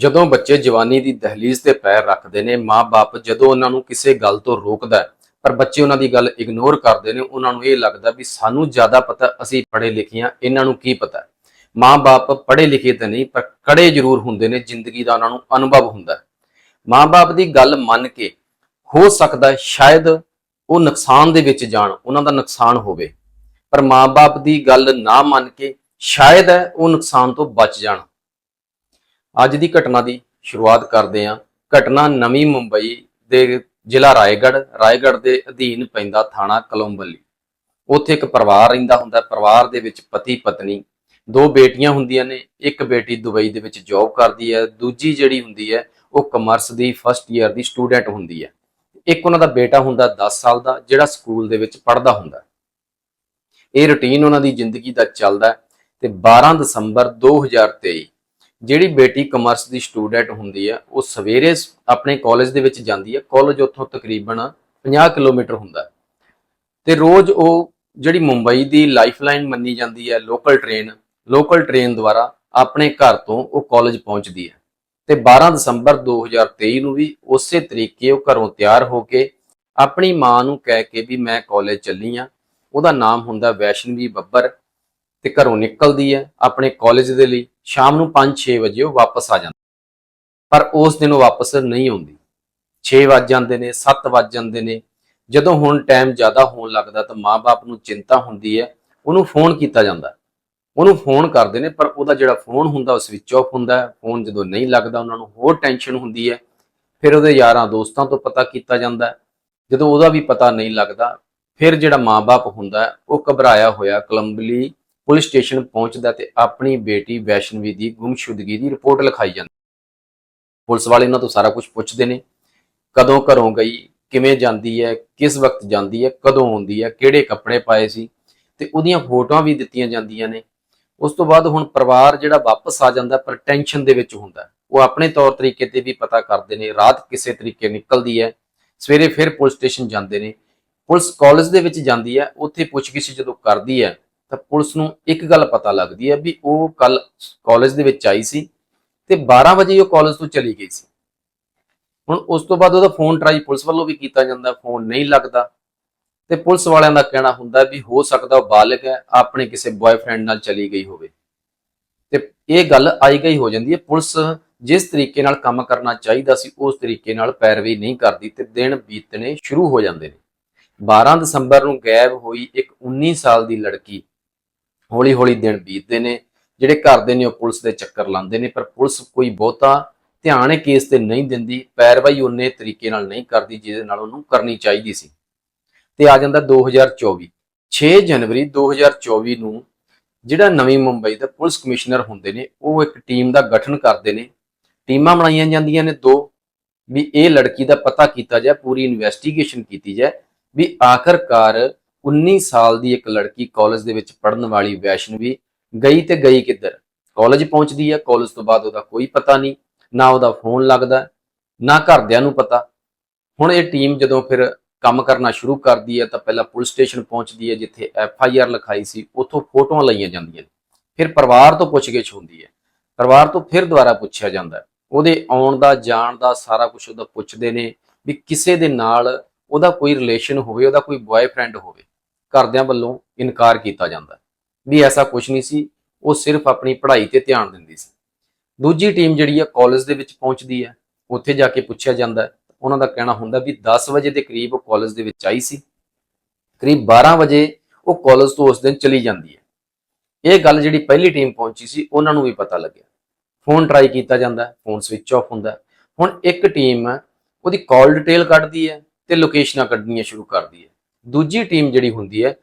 ਜਦੋਂ ਬੱਚੇ ਜਵਾਨੀ ਦੀ ਦਹਲੀਜ਼ ਤੇ ਪੈਰ ਰੱਖਦੇ ਨੇ ਮਾਪੇ ਜਦੋਂ ਉਹਨਾਂ ਨੂੰ ਕਿਸੇ ਗੱਲ ਤੋਂ ਰੋਕਦਾ ਪਰ ਬੱਚੇ ਉਹਨਾਂ ਦੀ ਗੱਲ ਇਗਨੋਰ ਕਰਦੇ ਨੇ, ਉਹਨਾਂ ਨੂੰ ਇਹ ਲੱਗਦਾ ਵੀ ਸਾਨੂੰ ਜ਼ਿਆਦਾ ਪਤਾ ਅਸੀਂ ਪੜ੍ਹੇ ਲਿਖੇ ਹਾਂ, ਇਹਨਾਂ ਨੂੰ ਕੀ ਪਤਾ ਮਾਪੇ ਪੜ੍ਹੇ ਲਿਖੇ ਤਾਂ ਨਹੀਂ, ਪਰ ਕੜੇ ਜ਼ਰੂਰ ਹੁੰਦੇ ਨੇ, ਜ਼ਿੰਦਗੀ ਦਾ ਉਹਨਾਂ ਨੂੰ ਅਨੁਭਵ ਹੁੰਦਾ ਹੈ। ਮਾਪੇ ਦੀ ਗੱਲ ਮੰਨ ਕੇ ਹੋ ਸਕਦਾ ਸ਼ਾਇਦ ਉਹ ਨੁਕਸਾਨ ਦੇ ਵਿੱਚ ਜਾਣ, ਉਹਨਾਂ ਦਾ ਨੁਕਸਾਨ ਹੋਵੇ, ਪਰ ਮਾਪੇ ਦੀ ਗੱਲ ਨਾ ਮੰਨ ਕੇ ਸ਼ਾਇਦ ਉਹ ਨੁਕਸਾਨ ਤੋਂ ਬਚ ਜਾਣ ਅੱਜ ਦੀ ਘਟਨਾ ਦੀ ਸ਼ੁਰੂਆਤ ਕਰਦੇ ਹਾਂ। ਘਟਨਾ ਨਵੀਂ ਮੁੰਬਈ ਦੇ ਜ਼ਿਲ੍ਹਾ ਰਾਏਗੜ੍ਹ ਰਾਏਗੜ੍ਹ ਦੇ ਅਧੀਨ ਪੈਂਦਾ ਥਾਣਾ ਕਲੋਂਬਲੀ। ਉੱਥੇ ਇੱਕ ਪਰਿਵਾਰ ਰਹਿੰਦਾ ਹੁੰਦਾ ਪਰਿਵਾਰ ਦੇ ਵਿੱਚ ਪਤੀ, ਪਤਨੀ। ਦੋ ਬੇਟੀਆਂ ਹੁੰਦੀਆਂ ਨੇ। ਇੱਕ ਬੇਟੀ ਦੁਬਈ ਦੇ ਵਿੱਚ ਜੌਬ ਕਰਦੀ ਹੈ। ਦੂਜੀ ਜਿਹੜੀ ਹੁੰਦੀ ਹੈ, ਉਹ ਕਮਰਸ ਦੀ ਫਸਟ ਈਅਰ ਦੀ ਸਟੂਡੈਂਟ ਹੁੰਦੀ ਹੈ। ਇੱਕ ਉਹਨਾਂ ਦਾ ਬੇਟਾ ਹੁੰਦਾ 10 ਸਾਲ ਦਾ, ਜਿਹੜਾ ਸਕੂਲ ਦੇ ਵਿੱਚ ਪੜ੍ਹਦਾ ਹੁੰਦਾ ਇਹ ਰੁਟੀਨ ਉਹਨਾਂ ਦੀ ਜ਼ਿੰਦਗੀ ਦਾ ਚੱਲਦਾ ਹੈ ਤੇ 12 ਦਸੰਬਰ 2023 ਜਿਹੜੀ ਬੇਟੀ ਕਮਰਸ ਦੀ ਸਟੂਡੈਂਟ ਹੁੰਦੀ ਹੈ ਉਹ ਸਵੇਰੇ ਸ- ਆਪਣੇ ਕਾਲਜ ਦੇ ਵਿੱਚ ਜਾਂਦੀ ਹੈ ਕਾਲਜ ਉੱਥੋਂ ਤਕਰੀਬਨ 50 ਕਿਲੋਮੀਟਰ ਹੁੰਦਾ। ਹੈ ਤੇ ਰੋਜ਼ ਉਹ ਜਿਹੜੀ ਮੁੰਬਈ ਦੀ ਲਾਈਫਲਾਈਨ ਮੰਨੀ ਜਾਂਦੀ ਹੈ ਲੋਕਲ ਟ੍ਰੇਨ ਲੋਕਲ ਟ੍ਰੇਨ ਦੁਆਰਾ ਆਪਣੇ ਘਰ ਤੋਂ ਉਹ ਕਾਲਜ ਪਹੁੰਚਦੀ ਹੈ ਤੇ 12 ਦਸੰਬਰ 2023 ਨੂੰ ਵੀ ਉਸੇ ਤਰੀਕੇ ਉਹ ਘਰੋਂ ਤਿਆਰ ਹੋ ਕੇ ਆਪਣੀ ਮਾਂ ਨੂੰ ਕਹਿ ਕੇ ਵੀ ਮੈਂ ਕਾਲਜ ਚੱਲੀ ਆ, ਉਹਦਾ ਨਾਮ ਹੁੰਦਾ ਵੈਸ਼ਨਵੀ ਬੱਬਰ। ਤੇ ਘਰੋਂ ਨਿਕਲਦੀ ਹੈ, ਆਪਣੇ ਕਾਲਜ ਦੇ ਲਈ, ਸ਼ਾਮ ਨੂੰ 5-6 ਵਜੇ ਉਹ ਵਾਪਸ ਆ ਜਾਂਦੀ। ਪਰ ਉਸ ਦਿਨ ਉਹ ਵਾਪਸ ਨਹੀਂ ਆਉਂਦੀ। 6 ਵੱਜ ਜਾਂਦੇ ਨੇ 7 ਵੱਜ ਜਾਂਦੇ ਨੇ। ਜਦੋਂ ਹੁਣ ਟਾਈਮ ਜ਼ਿਆਦਾ ਹੋਣ ਲੱਗਦਾ ਤਾਂ ਮਾਪੇ ਨੂੰ ਚਿੰਤਾ ਹੁੰਦੀ ਹੈ, ਉਹਨੂੰ ਫੋਨ ਕੀਤਾ ਜਾਂਦਾ। ਉਹਨੂੰ ਫੋਨ ਕਰਦੇ ਨੇ, ਪਰ ਉਹਦਾ ਜਿਹੜਾ ਫੋਨ ਹੁੰਦਾ, ਉਹ ਸਵਿਚ ਆਫ ਹੁੰਦਾ ਫੋਨ ਜਦੋਂ ਨਹੀਂ ਲੱਗਦਾ, ਉਹਨਾਂ ਨੂੰ ਹੋਰ ਟੈਨਸ਼ਨ ਹੁੰਦੀ ਹੈ। ਫਿਰ ਉਹਦੇ ਯਾਰਾਂ ਦੋਸਤਾਂ ਤੋਂ ਪਤਾ ਕੀਤਾ ਜਾਂਦਾ ਜਦੋਂ ਉਹਦਾ ਵੀ ਪਤਾ ਨਹੀਂ ਲੱਗਦਾ, ਫਿਰ ਜਿਹੜਾ ਮਾਪੇ ਹੁੰਦਾ ਉਹ ਘਬਰਾਇਆ ਹੋਇਆ, ਕਲੰਬਲੀ ਪੁਲਿਸ ਸਟੇਸ਼ਨ ਪਹੁੰਚਦਾ ਤੇ ਆਪਣੀ ਬੇਟੀ ਵੈਸ਼ਨਵੀ ਦੀ ਗੁੰਮਸ਼ੁਦਗੀ ਦੀ ਰਿਪੋਰਟ ਲਿਖਾਈ ਜਾਂਦੀ ਪੁਲਿਸ ਵਾਲੇ ਇਹਨਾਂ ਤੋਂ ਸਾਰਾ ਕੁਝ ਪੁੱਛਦੇ ਨੇ। ਕਦੋਂ ਘਰੋਂ ਗਈ, ਕਿਵੇਂ ਜਾਂਦੀ ਹੈ, ਕਿਸ ਵਕਤ ਜਾਂਦੀ ਹੈ, ਕਦੋਂ ਆਉਂਦੀ ਹੈ, ਕਿਹੜੇ ਕੱਪੜੇ ਪਾਏ ਸੀ ਤੇ ਉਹਦੀਆਂ ਫੋਟੋਆਂ ਵੀ ਦਿੱਤੀਆਂ ਜਾਂਦੀਆਂ ਨੇ। ਉਸ ਤੋਂ ਬਾਅਦ ਹੁਣ ਪਰਿਵਾਰ ਜਿਹੜਾ ਵਾਪਸ ਆ ਜਾਂਦਾ ਪਰ ਟੈਨਸ਼ਨ ਦੇ ਵਿੱਚ ਹੁੰਦਾ ਉਹ ਆਪਣੇ ਤੌਰ ਤਰੀਕੇ ਤੇ ਵੀ ਪਤਾ ਕਰਦੇ ਨੇ, ਰਾਤ ਕਿਸੇ ਤਰੀਕੇ ਨਿਕਲਦੀ ਹੈ। ਸਵੇਰੇ ਫਿਰ ਪੁਲਿਸ ਸਟੇਸ਼ਨ ਜਾਂਦੇ ਨੇ। ਪੁਲਿਸ ਕਾਲਜ ਦੇ ਵਿੱਚ ਜਾਂਦੀ ਹੈ, ਉੱਥੇ ਪੁੱਛਗਿੱਛ ਜਦੋਂ ਕਰਦੀ ਹੈ ਤਾਂ ਪੁਲਿਸ ਨੂੰ ਇੱਕ ਗੱਲ ਪਤਾ ਲੱਗਦੀ ਹੈ ਵੀ ਉਹ ਕੱਲ ਕਾਲਜ ਦੇ ਵਿੱਚ ਆਈ ਸੀ ਤੇ 12 ਵਜੇ ਉਹ ਕਾਲਜ ਤੋਂ ਚਲੀ ਗਈ ਸੀ। ਹੁਣ ਉਸ ਤੋਂ ਬਾਅਦ ਉਹਦਾ ਫੋਨ ਟਰਾਈ ਪੁਲਿਸ ਵੱਲੋਂ ਵੀ ਕੀਤਾ ਜਾਂਦਾ ਫੋਨ ਨਹੀਂ ਲੱਗਦਾ। ਤੇ ਪੁਲਿਸ ਵਾਲਿਆਂ ਦਾ ਕਹਿਣਾ ਹੁੰਦਾ ਵੀ ਹੋ ਸਕਦਾ ਉਹ ਬਾਲਗ ਹੈ, ਆਪਣੇ ਕਿਸੇ ਬॉयਫ੍ਰੈਂਡ ਨਾਲ ਚਲੀ ਗਈ ਹੋਵੇ। ਤੇ ਇਹ ਗੱਲ ਆਈ ਗਈ ਹੋ ਜਾਂਦੀ ਹੈ, ਪੁਲਿਸ ਜਿਸ ਤਰੀਕੇ ਨਾਲ ਕੰਮ ਕਰਨਾ ਚਾਹੀਦਾ ਸੀ, ਉਸ ਤਰੀਕੇ ਨਾਲ ਪੈਰਵੀ ਨਹੀਂ ਕਰਦੀ ਤੇ ਦਿਨ ਬੀਤਣੇ ਸ਼ੁਰੂ ਹੋ ਜਾਂਦੇ ਨੇ। 12 ਦਸੰਬਰ ਨੂੰ ਗਾਇਬ ਹੋਈ ਇੱਕ 19 ਸਾਲ ਦੀ ਲੜਕੀ ਹੌਲੀ ਹੌਲੀ ਦਿਨ ਬੀਤਦੇ ਨੇ, ਜਿਹੜੇ ਘਰ ਦੇ ਨੇ ਉਹ ਪੁਲਿਸ ਦੇ ਚੱਕਰ ਲਾਉਂਦੇ ਨੇ, ਪਰ ਪੁਲਿਸ ਕੋਈ ਬਹੁਤਾ ਧਿਆਨ ਕੇਸ ਤੇ ਨਹੀਂ ਦਿੰਦੀ, ਪੈਰਵਾਈ ਉਹਨੇ ਤਰੀਕੇ ਨਾਲ ਨਹੀਂ ਕਰਦੀ ਜਿਹਦੇ ਨਾਲ ਉਹਨੂੰ ਕਰਨੀ ਚਾਹੀਦੀ ਸੀ। ਤੇ ਆ ਜਾਂਦਾ 2024 6 ਜਨਵਰੀ 2024 ਨੂੰ ਜਿਹੜਾ ਨਵੀਂ ਮੁੰਬਈ ਦਾ ਪੁਲਿਸ ਕਮਿਸ਼ਨਰ ਹੁੰਦੇ ਨੇ, ਉਹ ਇੱਕ ਟੀਮ ਦਾ ਗਠਨ ਕਰਦੇ ਨੇ। ਟੀਮਾਂ ਬਣਾਈਆਂ ਜਾਂਦੀਆਂ ਨੇ ਦੋ, ਵੀ ਇਹ ਲੜਕੀ ਦਾ ਪਤਾ ਕੀਤਾ ਜਾਏ, ਪੂਰੀ ਇਨਵੈਸਟੀਗੇਸ਼ਨ ਕੀਤੀ ਜਾਏ, ਵੀ ਆਖਰਕਾਰ 19 ਸਾਲ ਦੀ ਇੱਕ ਲੜਕੀ ਕਾਲਜ ਦੇ ਵਿੱਚ ਪੜਨ ਵਾਲੀ ਵੈਸ਼ਨਵੀ ਗਈ ਤੇ ਗਈ ਕਿੱਧਰ? ਕਾਲਜ ਪਹੁੰਚਦੀ ਹੈ ਕਾਲਜ ਤੋਂ ਬਾਅਦ ਉਹਦਾ ਕੋਈ ਪਤਾ ਨਹੀਂ, ਨਾ ਉਹਦਾ ਫੋਨ ਲੱਗਦਾ, ਨਾ ਘਰਦਿਆਂ ਨੂੰ ਪਤਾ। ਹੁਣ ਇਹ ਟੀਮ ਜਦੋਂ ਫਿਰ ਕੰਮ ਕਰਨਾ ਸ਼ੁਰੂ ਕਰਦੀ ਹੈ ਤਾਂ ਪਹਿਲਾਂ ਪੁਲਿਸ ਸਟੇਸ਼ਨ ਪਹੁੰਚਦੀ ਹੈ ਜਿੱਥੇ ਐਫ ਆਈ ਆਰ ਲਿਖਾਈ ਸੀ, ਉੱਥੋਂ ਫੋਟੋਆਂ ਲਈਆਂ ਜਾਂਦੀਆਂ ਨੇ। ਫਿਰ ਪਰਿਵਾਰ ਤੋਂ ਪੁੱਛਗਿੱਛ ਹੁੰਦੀ ਹੈ ਪਰਿਵਾਰ ਤੋਂ ਫਿਰ ਦੁਬਾਰਾ ਪੁੱਛਿਆ ਜਾਂਦਾ ਉਹਦੇ ਆਉਣ ਦਾ, ਜਾਣ ਦਾ ਸਾਰਾ ਕੁਝ ਉਹਦਾ ਪੁੱਛਦੇ ਨੇ ਵੀ ਕਿਸੇ ਦੇ ਨਾਲ ਉਹਦਾ ਕੋਈ ਰਿਲੇਸ਼ਨ ਹੋਵੇ, ਉਹਦਾ ਕੋਈ ਬॉयਫ੍ਰੈਂਡ ਹੋਵੇ। ਘਰਦਿਆਂ ਵੱਲੋਂ ਇਨਕਾਰ ਕੀਤਾ ਜਾਂਦਾ ਵੀ ਐਸਾ ਕੁਝ ਨਹੀਂ ਸੀ, ਉਹ ਸਿਰਫ ਆਪਣੀ ਪੜ੍ਹਾਈ ਤੇ ਧਿਆਨ ਦਿੰਦੀ ਸੀ। ਦੂਜੀ ਟੀਮ ਜਿਹੜੀ ਹੈ ਕਾਲਜ ਦੇ ਵਿੱਚ ਪਹੁੰਚਦੀ ਹੈ। ਉੱਥੇ ਜਾ ਕੇ ਪੁੱਛਿਆ ਜਾਂਦਾ ਉਹਨਾਂ ਦਾ ਕਹਿਣਾ ਹੁੰਦਾ ਵੀ 10 ਵਜੇ ਦੇ ਕਰੀਬ ਉਹ ਕਾਲਜ ਦੇ ਵਿੱਚ ਆਈ ਸੀ। ਕਰੀਬ 12 ਵਜੇ ਉਹ ਕਾਲਜ ਤੋਂ ਉਸ ਦਿਨ ਚਲੀ ਜਾਂਦੀ ਹੈ। ਇਹ ਗੱਲ ਜਿਹੜੀ ਪਹਿਲੀ ਟੀਮ ਪਹੁੰਚੀ ਸੀ, ਉਹਨਾਂ ਨੂੰ ਵੀ ਪਤਾ ਲੱਗਿਆ। ਫੋਨ ਟਰਾਈ ਕੀਤਾ ਜਾਂਦਾ ਫੋਨ ਸਵਿਚ ਆਫ ਹੁੰਦਾ ਹੁਣ ਇੱਕ ਟੀਮ ਉਹਦੀ ਕਾਲ ਡਿਟੇਲ ਕੱਢਦੀ ਹੈ ਤੇ ਲੋਕੇਸ਼ਨਾਂ ਕੱਢਣੀਆਂ ਸ਼ੁਰੂ ਕਰਦੀ ਹੈ। ਦੂਜੀ ਟੀਮ ਜਿਹੜੀ ਹੁੰਦੀ ਹੈ,